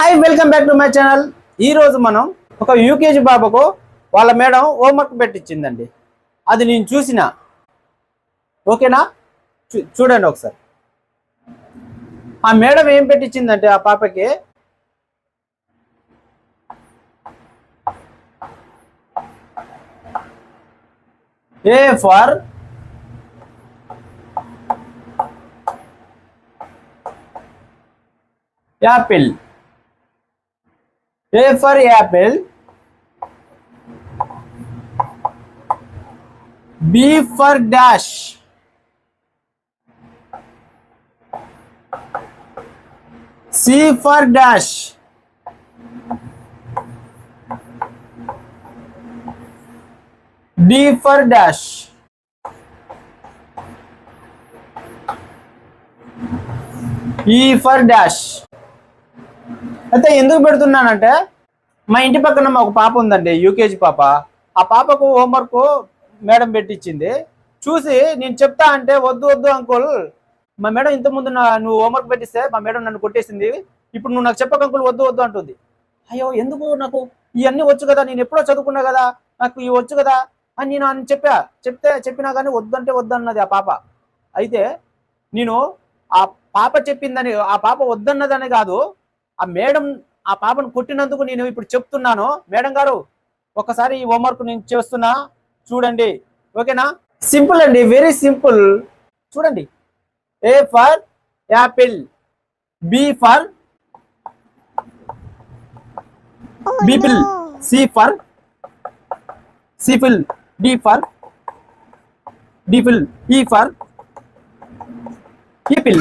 Hi welcome back to my channel ఈ రోజు మనం ఒక యూకేజీ బాబుకు వాళ్ళ మేడం హోంవర్క్ పెట్టించిందండి అది నేను చూసిన. ఓకేనా చూడండి ఒకసారి. ఆ మేడం ఏం పెట్టించిందంటే ఆ పాపకి? A for apple A for apple. B for dash. C for dash. D for dash. E for dash. అయితే ఎందుకు పెడుతున్నానంటే మా ఇంటి పక్కన మా ఒక పాప ఉందండి యూకేజీ పాప. ఆ పాపకు హోంవర్క్ మేడం పెట్టించింది చూసి నేను చెప్తా అంటే వద్దు వద్దు అంకుల్ మా మేడం ఇంతకుముందు నా నువ్వు హోంవర్క్ పెట్టిస్తే మా మేడం నన్ను కొట్టేసింది. ఇప్పుడు నువ్వు నాకు చెప్పక అంకుల్ వద్దు వద్దు అంటుంది. అయ్యో ఎందుకు నాకు? ఇవన్నీ వచ్చు కదా నేను ఎప్పుడో చదువుకున్నా కదా నాకు ఇవి వచ్చు కదా? అని నేను అని చెప్పా. చెప్తే చెప్పినా కానీ వద్దంటే వద్దన్నది ఆ పాప. అయితే నేను ఆ పాప చెప్పిందని ఆ పాప వద్దన్నదని కాదు ఆ మేడం ఆ పాపను కొట్టినందుకు నేను ఇప్పుడు చెప్తున్నాను. మేడం గారు ఒకసారి ఈ హోంవర్క్ నేను చేస్తున్నా. చూడండి. ఓకేనా? సింపుల్ అండి. Very simple. చూడండి. A for apple. B for bipple C for sipple D for dipple E for eepple